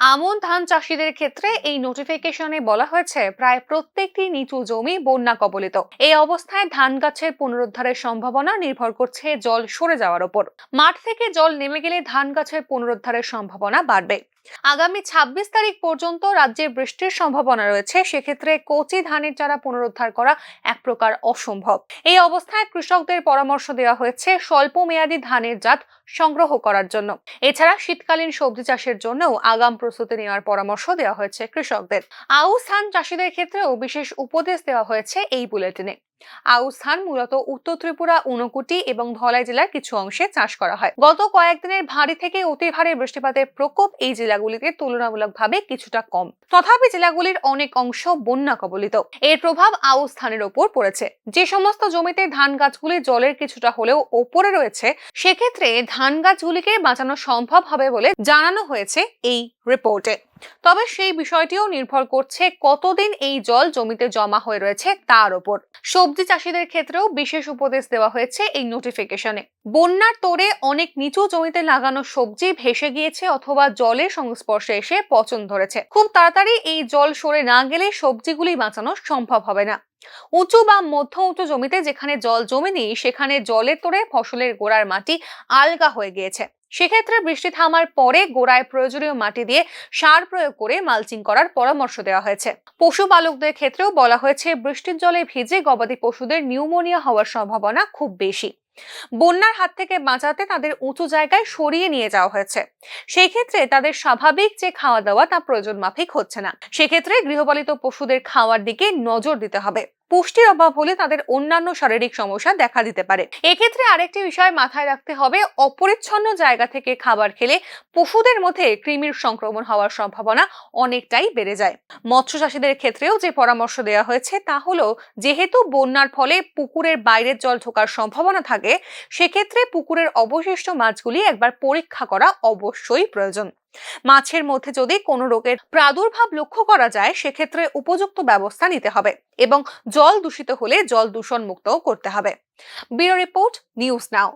আমন ধান চাষিদের ক্ষেত্রে এই নোটিফিকেশনে বলা হয়েছে, প্রায় প্রত্যেকটি নিচু জমি বন্যা কবলিত। এই অবস্থায় ধান গাছের পুনরুদ্ধারের সম্ভাবনা নির্ভর করছে জল সরে যাওয়ার উপর মাঠ থেকে জল নেমে গেলে ধান গাছের পুনরুদ্ধারের সম্ভাবনা বাড়বে। আগামী ২৬ তারিখ পর্যন্ত রাজ্যে বৃষ্টির সম্ভাবনা রয়েছে। সেক্ষেত্রে কচি ধানের চারা পুনরুদ্ধার করা এক প্রকার অসম্ভব। এই অবস্থায় কৃষকদের পরামর্শ দেওয়া হয়েছে স্বল্প মেয়াদী ধানের জাত সংগ্রহ করার জন্য। এছাড়া শীতকালীন সবজি চাষের জন্যও আগাম প্রস্তুতি নেওয়ার পরামর্শ দেওয়া হয়েছে কৃষকদের। আউশ ধান চাষিদের ক্ষেত্রেও বিশেষ উপদেশ দেওয়া হয়েছে এই বুলেটিনে। আউশ ধান মূলত উত্তর ত্রিপুরা, ঊনকোটি এবং ধলাই জেলার কিছু অংশে চাষ করা হয়। গত কয়েকদিনের ভারী থেকে অতি ভারী বৃষ্টিপাতের প্রকোপ এই জেলাগুলিতে তুলনামূলকভাবে কিছুটা কম। তথাপি জেলাগুলির অনেক অংশ বন্যা কবলিত। এর প্রভাব আউশ ধানের ওপর পড়েছে। যে সমস্ত জমিতে ধান গাছগুলি জলের কিছুটা হলেও ওপরে রয়েছে, সেক্ষেত্রে ধান গাছগুলিকে বাঁচানো সম্ভব হবে বলে জানানো হয়েছে এই রিপোর্টে তবে সেই বিষয়টিও নির্ভর করছে কতদিন এই জল জমিতে জমা হয়ে রয়েছে তার ওপর। সবজি চাষিদের ক্ষেত্রেও বিশেষ উপদেশ দেওয়া হয়েছে এই নোটিফিকেশনে বন্যার তোরে অনেক নিচু জমিতে লাগানো সবজি ভেসে গিয়েছে অথবা জলের সংস্পর্শে এসে পচন ধরেছে। খুব তাড়াতাড়ি এই জল সরে না গেলে সবজিগুলি বাঁচানো সম্ভব হবে না। উঁচু বা মধ্য উঁচু জমিতে যেখানে জল জমেনি সেখানে জলে তোড়ে ফসলের গোড়ার মাটি আলগা হয়ে গিয়েছে। সেক্ষেত্রে বৃষ্টি থামার পরে গোড়ায় প্রয়োজনীয় মাটি দিয়ে সার প্রয়োগ করে মালচিং করার পরামর্শ দেওয়া হয়েছে। পশুপালকদের ক্ষেত্রেও বলা হয়েছে, বৃষ্টির জলে ভিজে গবাদি পশুদের নিউমোনিয়া হওয়ার সম্ভাবনা খুব বেশি। বন্যার হাত থেকে বাঁচাতে তাদের উঁচু জায়গায় সরিয়ে নিয়ে যাওয়া হয়েছে। সেই ক্ষেত্রে তাদের স্বাভাবিক যে খাওয়া দাওয়া তা প্রয়োজন মাফিক হচ্ছে না। সেক্ষেত্রে গৃহপালিত পশুদের খাওয়ার দিকে নজর দিতে হবে। পুষ্টির অভাব হলে তাদের অন্যান্য শারীরিক সমস্যা দেখা দিতে পারে। এক্ষেত্রে আরেকটি বিষয় মাথায় রাখতে হবে, অপরিচ্ছন্ন জায়গা থেকে খাবার খেলে পশুদের মধ্যে কৃমির সংক্রমণ হওয়ার সম্ভাবনা অনেকটাই বেড়ে যায়। মৎস্য চাষীদের ক্ষেত্রেও যে পরামর্শ দেওয়া হয়েছে, তা হলো যেহেতু বন্যার ফলে পুকুরের বাইরের জল ঢোকার সম্ভাবনা থাকে, সেক্ষেত্রে পুকুরের অবশিষ্ট মাছগুলি একবার পরীক্ষা করা অবশ্যই প্রয়োজন। মাছের মধ্যে যদি কোনো রোগের প্রাদুর্ভাব লক্ষ্য করা যায়, সেক্ষেত্রে উপযুক্ত ব্যবস্থা নিতে হবে এবং জল দূষিত হলে জল দূষণ মুক্তও করতে হবে। Bureau report, news now.